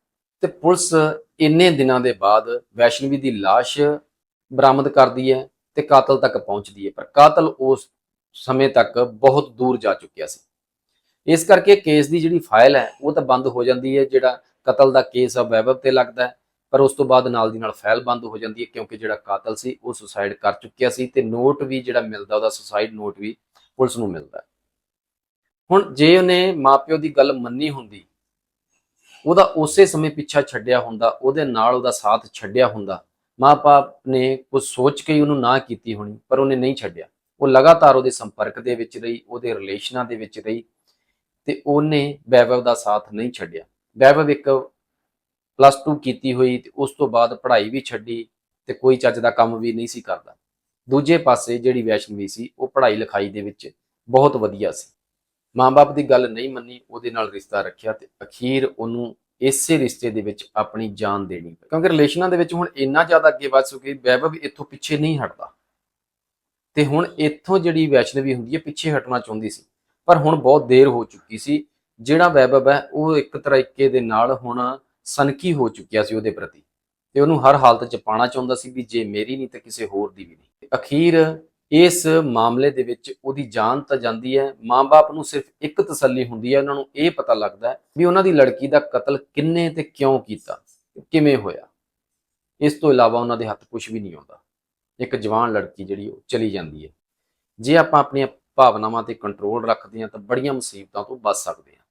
ਤੇ ਪੁਲਿਸ ਇੰਨੇ ਦਿਨਾਂ ਦੇ ਬਾਅਦ ਵੈਸ਼ਨਵੀ ਦੀ ਲਾਸ਼ ਬਰਾਮਦ ਕਰਦੀ ਹੈ ਤੇ ਕਾਤਲ ਤੱਕ ਪਹੁੰਚਦੀ ਹੈ। ਪਰ ਕਾਤਲ ਉਸ ਸਮੇਂ ਤੱਕ ਬਹੁਤ ਦੂਰ ਜਾ ਚੁੱਕਿਆ ਸੀ। ਇਸ ਕਰਕੇ ਕੇਸ ਦੀ ਜਿਹੜੀ ਫਾਈਲ ਹੈ, ਉਹ ਤਾਂ ਬੰਦ ਹੋ ਜਾਂਦੀ ਹੈ, ਜਿਹੜਾ ਕਤਲ ਦਾ ਕੇਸ ਆ ਵੈਭਵ ਤੇ ਲੱਗਦਾ ਹੈ। ਪਰ ਉਸ ਤੋਂ ਬਾਅਦ ਨਾਲ ਦੀ ਨਾਲ ਫਾਈਲ ਬੰਦ ਹੋ ਜਾਂਦੀ ਹੈ, ਕਿਉਂਕਿ ਜਿਹੜਾ ਕਾਤਲ ਸੀ, ਉਹ ਸੁਸਾਈਡ ਕਰ ਚੁੱਕਿਆ ਸੀ ਤੇ ਨੋਟ ਵੀ ਜਿਹੜਾ ਮਿਲਦਾ, ਉਹਦਾ ਸੁਸਾਈਡ ਨੋਟ ਵੀ ਪੁਲਿਸ ਨੂੰ ਮਿਲਦਾ ਹੁਣ ਜੇ ਉਹਨੇ ਮਾਪਿਓ ਦੀ ਗੱਲ ਮੰਨੀ ਹੁੰਦੀ ਉਹਦਾ ਉਸੇ ਸਮੇਂ ਪਿੱਛਾ ਛੱਡਿਆ ਹੁੰਦਾ, ਉਹਦੇ ਨਾਲ ਉਹਦਾ ਸਾਥ ਛੱਡਿਆ ਹੁੰਦਾ। ਮਾਪੇ ਨੇ ਕੁਝ ਸੋਚ ਕੇ ਹੀ ਉਹਨੂੰ ਨਾ ਕੀਤੀ ਹੋਣੀ, ਪਰ ਉਹਨੇ ਨਹੀਂ ਛੱਡਿਆ। ਉਹ ਲਗਾਤਾਰ ਉਹਦੇ ਸੰਪਰਕ ਦੇ ਵਿੱਚ ਰਹੀ, ਉਹਦੇ ਰਿਲੇਸ਼ਨਾਂ ਦੇ ਵਿੱਚ ਰਹੀ ਤੇ ਉਹਨੇ ਵੈਭਵ ਦਾ ਸਾਥ ਨਹੀਂ ਛੱਡਿਆ। ਵੈਭਵ ਇੱਕ ਪਲੱਸ 2 ਕੀਤੀ ਹੋਈ ਤੇ ਉਸ ਤੋਂ ਬਾਅਦ ਪੜ੍ਹਾਈ ਵੀ ਛੱਡੀ ਤੇ ਕੋਈ ਚੱਜ ਦਾ ਕੰਮ ਵੀ ਨਹੀਂ ਸੀ ਕਰਦਾ। ਦੂਜੇ ਪਾਸੇ ਜਿਹੜੀ ਵੈਸ਼ਨਵੀ ਸੀ, ਉਹ ਪੜ੍ਹਾਈ ਲਿਖਾਈ ਦੇ ਵਿੱਚ ਬਹੁਤ ਵਧੀਆ ਸੀ। ਮਾਂ-ਬਾਪ ਦੀ ਗੱਲ ਨਹੀਂ ਮੰਨੀ, ਉਹਦੇ ਨਾਲ ਰਿਸ਼ਤਾ ਰੱਖਿਆ ਤੇ ਅਖੀਰ ਉਹਨੂੰ ਇਸੇ ਰਿਸ਼ਤੇ ਦੇ ਵਿੱਚ ਆਪਣੀ ਜਾਨ ਦੇਣੀ ਪਈ। ਕਿਉਂਕਿ ਰਿਲੇਸ਼ਨਾਂ ਦੇ ਵਿੱਚ ਹੁਣ ਇੰਨਾ ਜ਼ਿਆਦਾ ਅੱਗੇ ਵੱਧ ਚੁੱਕੀ ਵੈਭਵ ਇੱਥੋਂ ਪਿੱਛੇ ਨਹੀਂ ਹਟਦਾ। ਤੇ ਹੁਣ ਇੱਥੋਂ ਜਿਹੜੀ ਵੈਸ਼ਨਵੀ ਹੁੰਦੀ ਹੈ, ਪਿੱਛੇ ਹਟਣਾ ਚਾਹੁੰਦੀ ਸੀ। ਪਰ ਹੁਣ ਬਹੁਤ ਦੇਰ ਹੋ ਚੁੱਕੀ ਸੀ। ਜਿਹੜਾ ਵੈਭਵ ਹੈ, ਉਹ ਇੱਕ ਤਰੀਕੇ ਦੇ ਨਾਲ ਹੁਣ ਸਨਕੀ ਹੋ ਚੁੱਕਿਆ ਸੀ ਉਹਦੇ ਪ੍ਰਤੀ। ਤੇ ਉਹਨੂੰ ਹਰ ਹਾਲਤ 'ਚ ਪਾਣਾ ਚਾਹੁੰਦਾ ਸੀ ਵੀ ਜੇ ਮੇਰੀ ਨਹੀਂ ਤਾਂ ਕਿਸੇ ਹੋਰ ਦੀ ਵੀ ਨਹੀਂ। ਅਖੀਰ ਇਸ ਮਾਮਲੇ ਦੇ ਵਿੱਚ ਉਹਦੀ ਜਾਨ ਤਾਂ ਜਾਂਦੀ ਹੈ, ਮਾਂ-ਬਾਪ ਨੂੰ ਸਿਰਫ ਇੱਕ ਤਸੱਲੀ ਹੁੰਦੀ ਹੈ, ਉਹਨਾਂ ਨੂੰ ਇਹ ਪਤਾ ਲੱਗਦਾ ਵੀ ਉਹਨਾਂ ਦੀ ਲੜਕੀ ਦਾ ਕਤਲ ਕਿੰਨੇ ਤੇ ਕਿਉਂ ਕੀਤਾ, ਕਿਵੇਂ ਹੋਇਆ। ਇਸ ਤੋਂ ਇਲਾਵਾ ਉਹਨਾਂ ਦੇ ਹੱਥ ਕੁਝ ਵੀ ਨਹੀਂ ਆਉਂਦਾ। ਇੱਕ ਜਵਾਨ ਲੜਕੀ ਜਿਹੜੀ ਉਹ ਚਲੀ ਜਾਂਦੀ ਹੈ। ਜੇ ਆਪਾਂ ਆਪਣੀਆਂ ਭਾਵਨਾਵਾਂ ਤੇ ਕੰਟਰੋਲ ਰੱਖਦੇ ਹਾਂ ਤਾਂ ਬੜੀਆਂ ਮੁਸੀਬਤਾਂ ਤੋਂ ਬਚ ਸਕਦੇ ਹਾਂ।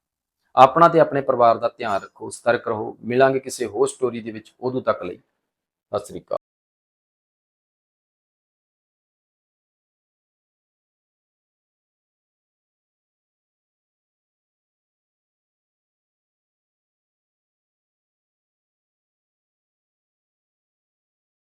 ਆਪਣਾ ਤੇ ਆਪਣੇ ਪਰਿਵਾਰ ਦਾ ਧਿਆਨ ਰੱਖੋ, ਸਤਰਕ ਰਹੋ, ਮਿਲਾਂਗੇ ਕਿਸੇ ਹੋਰ ਸਟੋਰੀ ਦੇ ਵਿੱਚ ਉਦੋਂ ਤੱਕ ਲਈ। ਸਤਿ ਸ੍ਰੀ ਅਕਾਲ।